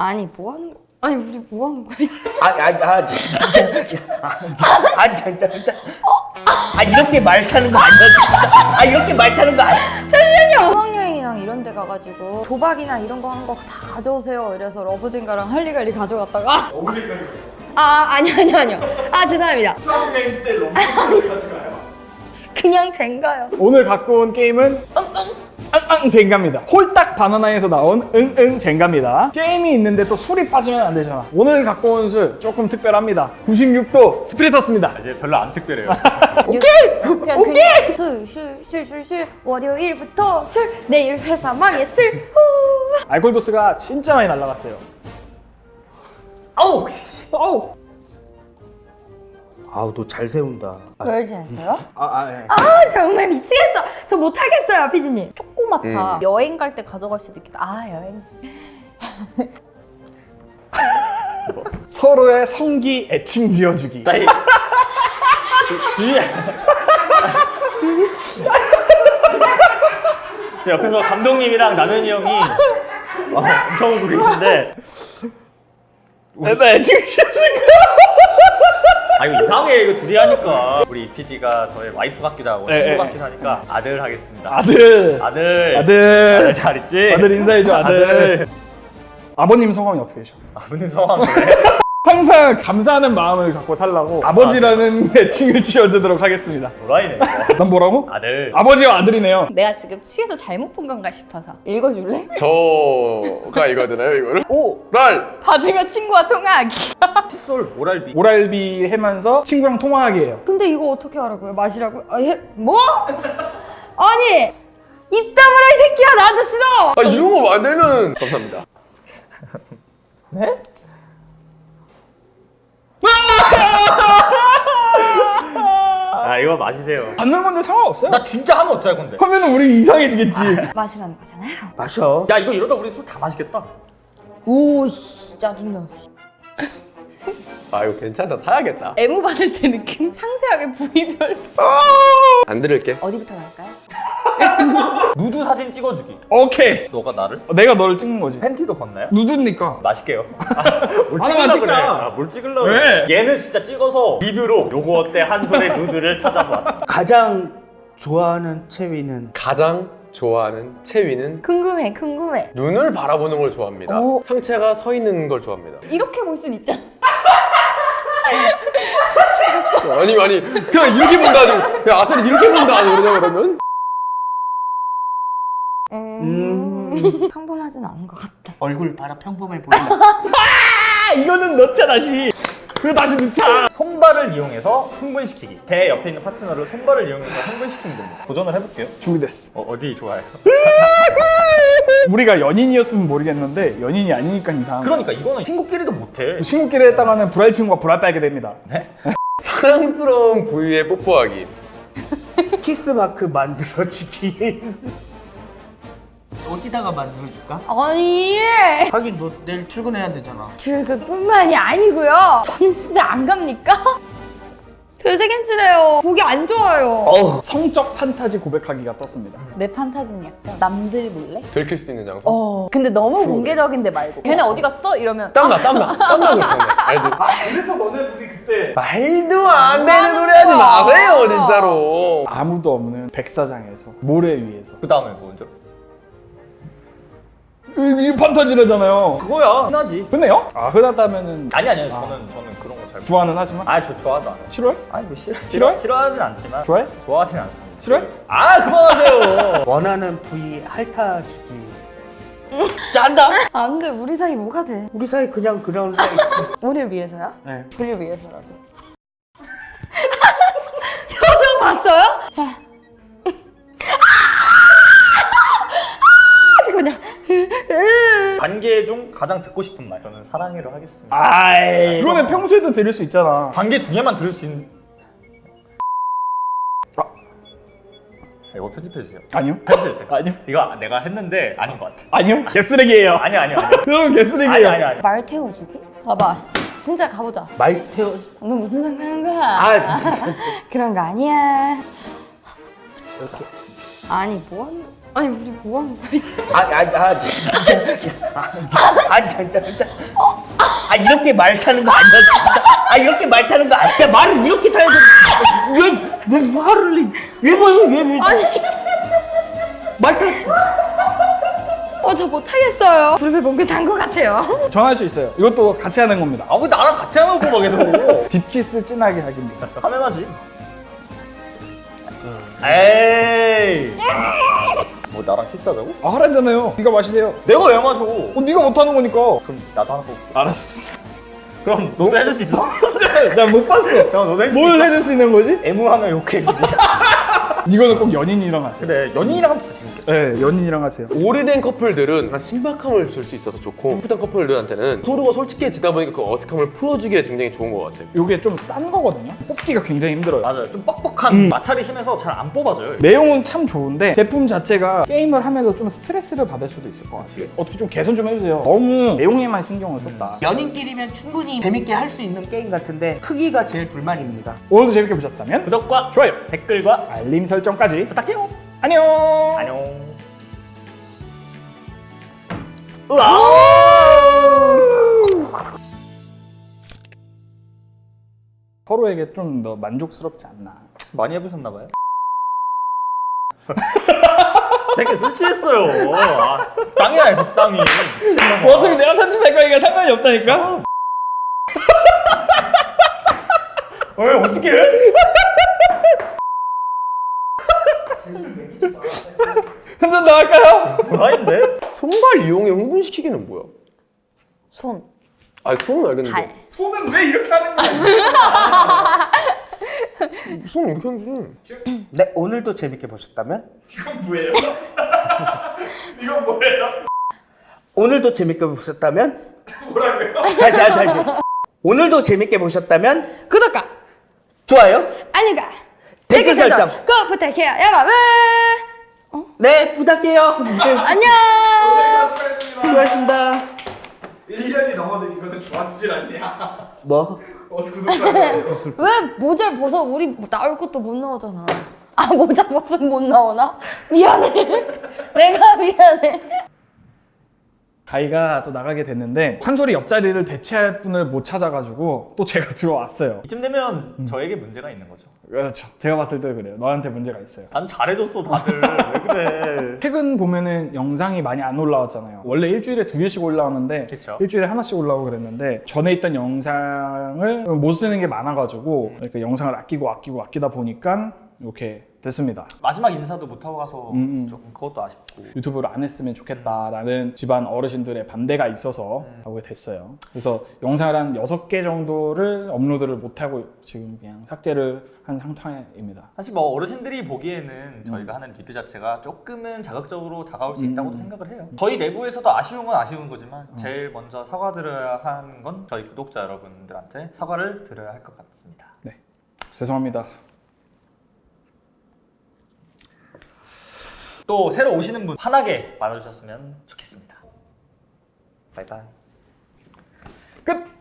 아니 뭐 하는 거? 아니 우리 뭐 하는 거야? 지금? 아, 아, 아, 진짜. 아, 아, 진짜, 진짜. 아, 이렇게 말 타는 거 아니야? 아, 이렇게 말 타는 거 아니야? 수학여행이랑 이런 데 가가지고 도박이나 이런 거 한 거 다 가져오세요. 이래서 러브젠가랑 할리갈리 가져갔다가 아 아니 아니 아니요. 아 죄송합니다. 수학여행 때 너무 가져가요. 그냥 젠가요. 오늘 갖고 온 게임은 응응 젠가입니다. 홀딱 바나나에서 나온 응응 젠가입니다. 게임이 있는데 또 술이 빠지면 안 되잖아. 오늘 갖고 온 술 조금 특별합니다. 96도 스피리터스입니다. 이제 별로 안 특별해요. 오케이 그냥 그냥 술술 술 술 술 월요일부터 술 내일 회사 망했을 후. 알코올 도수가 진짜 많이 날라갔어요. 아우 씨, 아우. 아우, 너 잘 세운다. 아, 그러지 않았어요? 아, 아, 예. 아 정말 미치겠어. 저 못하겠어요 피디님. 조그맣다. 여행 갈 때 가져갈 수도 있겠다. 아 여행. 서로의 성기 애칭 지어주기. 나이. 제 옆에서 감독님이랑 남현이 형이 어, 엄청 웃고 계신데 내가 애칭 지어줄까? 아 이거 이상해 이거 둘이 하니까 우리 PD가 저의 와이프 같기도 하고 예, 친구 예. 같기도 하니까 아들 하겠습니다. 아들. 아들. 아들. 아들 잘 있지? 아들 인사해줘 아들. 아들. 아버님 성함이 어떻게 되셔? 아버님 성함 그래? 항상 감사하는 마음을 갖고 살라고 아버지라는 애칭을 지어주도록 하겠습니다. 도라이네 이거. 난 뭐라고? 아들. 아버지와 아들이네요. 내가 지금 취해서 잘못 본 건가 싶어서. 읽어줄래? 저가 읽어야 되나요 이거를? 오. 날 봐주면 친구와 통화하기. 칫솔 오랄비. 오랄비 하면서 친구랑 통화하게 해요. 근데 이거 어떻게 하라고요? 마시라고? 아, 예? 뭐? 아니 입 다물어 이 새끼야 나한테 싫어. 아 이런 거 만들면 감사합니다. 아 이거 마시세요. 받는 건데 상관없어요? 나 진짜 하면 어떡할 건데? 하면은 우리 이상해지겠지. 마시라는 거잖아요. 마셔. 야 이거 이러다 우리 술 다 마시겠다. 오씨 짜증나. 아 이거 괜찮다 사야겠다. 애무 받을 때 느낌 상세하게 부위별. 안 들을게. 어디부터 갈까요? 누드 사진 찍어주기. 오케이. 너가 나를? 내가 너를 찍는 거지. 팬티도 벗나요? 누드니까. 맛있게요. 뭘 하나만 찍으려고 찍자. 그래? 아, 뭘 찍으려고 왜? 그래? 얘는 진짜 찍어서 리뷰로 요거 어때 한 손에 누드를 찾아봐. 가장 좋아하는 체위는 가장 좋아하는 체위는 궁금해 궁금해. 눈을 바라보는 걸 좋아합니다. 오. 상체가 서 있는 걸 좋아합니다. 이렇게 볼 순 있잖아. 아니 아니 그냥 이렇게 본다 하지. 그냥 아사리 이렇게 본다 하지 그러냐 그러면? 음... 평범하진 않은 것 같다. 얼굴 봐라 평범해 보인다. 아 이거는 넣자 다시. 그거 다시 넣자. 손발을 이용해서 흥분시키기. 제 옆에 있는 파트너를 손발을 이용해서 흥분시키는 겁니다. 도전을 해볼게요. 준비됐어. 어, 어디 좋아요? 우리가 연인이었으면 모르겠는데 연인이 아니니까 이상한. 거. 그러니까 이거는 친구끼리도 못해. 친구끼리 했다가는 불알 친구가 불알 빨게 됩니다. 사랑스러운 부위에 뽀뽀하기. 키스 마크 만들어주기. 어디다가 만들어줄까? 아니 하긴 너 내일 출근해야 되잖아. 그뿐만이 아니고요. 저는 집에 안 갑니까? 되새김질해요. 보기 안 좋아요. 어우. 성적 판타지 고백하기가 떴습니다. 내 판타지는 약간 남들 몰래? 들킬 수 있는 장소. 어. 근데 너무 공개적인데 말고. 걔네 어디 갔어? 이러면 땀나 땀나 땀나고 있어. 알지? 그래서 너네 둘이 그때 말도 안 되는 소리 하지 마세요 진짜로. 아무도 없는 백사장에서 모래 위에서 그 다음에 뭐죠? 이, 이 판타지래잖아요. 그거야. 흔하지. 흔해요? 아 흔하다면은 아니 아니요. 아. 저는 저는 그런 거 잘. 좋아는 하지만 아, 저 좋아하지 않아요. 싫어요? 아니 뭐 싫어. 싫어해? 싫어하진 않지만 좋아해? 좋아하진 않습니다. 싫어해? 아, 그만하세요. 원하는 부위 핥아주기. 진짜 한다. 안 돼. 우리 사이 뭐가 돼? 우리 사이 그냥 그런 사이. 우리를 위해서야? 네. 우리를 위해서라도. 관계 중 가장 듣고 싶은 말. 저는 사랑해로 하겠습니다. 아이 그거는 평소에도 들을 수 있잖아. 관계 중에만 들을 수 있는. 아. 이거 편집해 주세요. 아니요. 편집해 주세요. 아니요. 이거 내가 했는데 아닌 것 같아. 아니요. 개쓰레기예요. 아니 아니 아니. 여러분 아니 개쓰레기예요. 아니 아니. 말 태워주기? 봐봐. 진짜 가보자. 말 태워. 너 무슨 상상한 거야? 아, 그런 거 아니야. 이렇게. 아니 뭐 하는 거? 아니 우리 뭐 하는 거야 지금? 아, 아, 아, 진짜. 아, 진짜, 진짜. 아, 이렇게 말 타는 거 아니야, 진짜. 아, 이렇게 말 타는 거 아니야. 말을 이렇게 타야 돼. 왜, 왜 말을, 해? 왜, 왜, 왜, 왜. 아니 말 타. 어저 못하겠어요. 불배 멍게 단것 같아요. 정할 수 있어요. 이것도 같이 하는 겁니다. 아, 왜 나랑 같이 하는 거막 계속. 딥키스 진하게 하기입니다. 하면 하지. 에이. 뭐 나랑 키스하자고? 아 하란잖아요. 네가 마시세요. 내가 왜 마셔? 어 네가 못하는 거니까. 그럼 나도 하나 뽑고. 알았어. 그럼 너도 해줄 수 있어? 나 못 봤어. 형 너도 해줄 수뭘 있어? 해줄 수 있는 거지? 애무하면 욕해주고. 이거는 꼭 연인이랑 하세요. 근데 연인이랑 하면 진짜 재밌겠다. 네, 연인이랑 하세요. 오래된 커플들은 약간 신박함을 줄 수 있어서 좋고 풋풋한 커플들한테는 서로가 솔직해지다 보니까 그 어색함을 풀어주기에 굉장히 좋은 것 같아요. 이게 좀 싼 거거든요. 뽑기가 굉장히 힘들어요. 맞아요. 좀 뻑뻑한 음. 마찰이 심해서 잘 안 뽑아져요. 내용은 참 좋은데 제품 자체가 게임을 하면서 좀 스트레스를 받을 수도 있을 것 같아요. 어떻게 좀 개선 좀 해주세요. 너무 내용에만 신경을 썼다. 연인끼리면 충분히 재밌게 할 수 있는 게임 같은데, 크기가 제일 불만입니다. 오늘도 재밌게 보셨다면 구독과 좋아요, 댓글과 알림 설정까지 부탁해요. 안녕. 안녕. 서로에게 좀 더 만족스럽지 않나. 많이 해보셨나 봐요. 되게 술 취했어요. 아, 해, 적당히. 미친놈아. 뭐 어차피 내가 편집할 거니까 상관이 없다니까. 왜 어떻게 해? 한잔 더 할까요? 아닌데? 손발 이용해 흥분시키기는 뭐야? 손, 아 손은 알겠는데 발. 손은 왜 이렇게 하는 거야? 손 이렇게 네, 오늘도 재밌게 보셨다면, 이건 뭐예요? 이건 뭐예요? 오늘도 재밌게 보셨다면, 뭐라고요? 다시, 다시, 다시. 오늘도 재밌게 보셨다면, 구독과 좋아요. 알림과 댓글 설정. 꼭 부탁해요 여러분. 네, 부탁해요. 네, 안녕. 수고하셨습니다. 1년이 넘어도 이거는 좋아지질 않냐? 뭐? 어, 구독자예요. 왜 모자 벗어? 우리 뭐 나올 것도 못 나오잖아. 아 모자 벗으면 못 나오나? 미안해. 내가 미안해. 가희가 또 나가게 됐는데 한솔이 옆자리를 대체할 분을 못 찾아가지고 또 제가 들어왔어요. 이쯤 되면 저에게 문제가 있는 거죠. 그렇죠. 제가 봤을 때 그래요. 너한테 문제가 있어요. 난 잘해줬어 다들. 왜 그래? 최근 보면은 영상이 많이 안 올라왔잖아요. 원래 일주일에 두 개씩 올라오는데 그쵸. 일주일에 하나씩 올라오고 그랬는데 전에 있던 영상을 못 쓰는 게 많아가지고 이렇게 영상을 아끼고 아끼고 아끼다 보니까 이렇게 됐습니다. 마지막 인사도 못 하고 가서 음, 음. 조금 그것도 아쉽고. 유튜브를 안 했으면 좋겠다라는 집안 어르신들의 반대가 있어서 하게 됐어요. 그래서 영상을 한 6개 정도를 업로드를 못하고 지금 그냥 삭제를 한 상태입니다. 사실 뭐 어르신들이 보기에는 저희가 하는 리드 자체가 조금은 자극적으로 다가올 수 음. 있다고도 생각을 해요. 저희 내부에서도 아쉬운 건 아쉬운 거지만 제일 먼저 사과드려야 하는 건 저희 구독자 여러분들한테 사과를 드려야 할 것 같습니다. 죄송합니다. 또 새로 오시는 분 환하게 맞아주셨으면 좋겠습니다. 바이바이. 끝!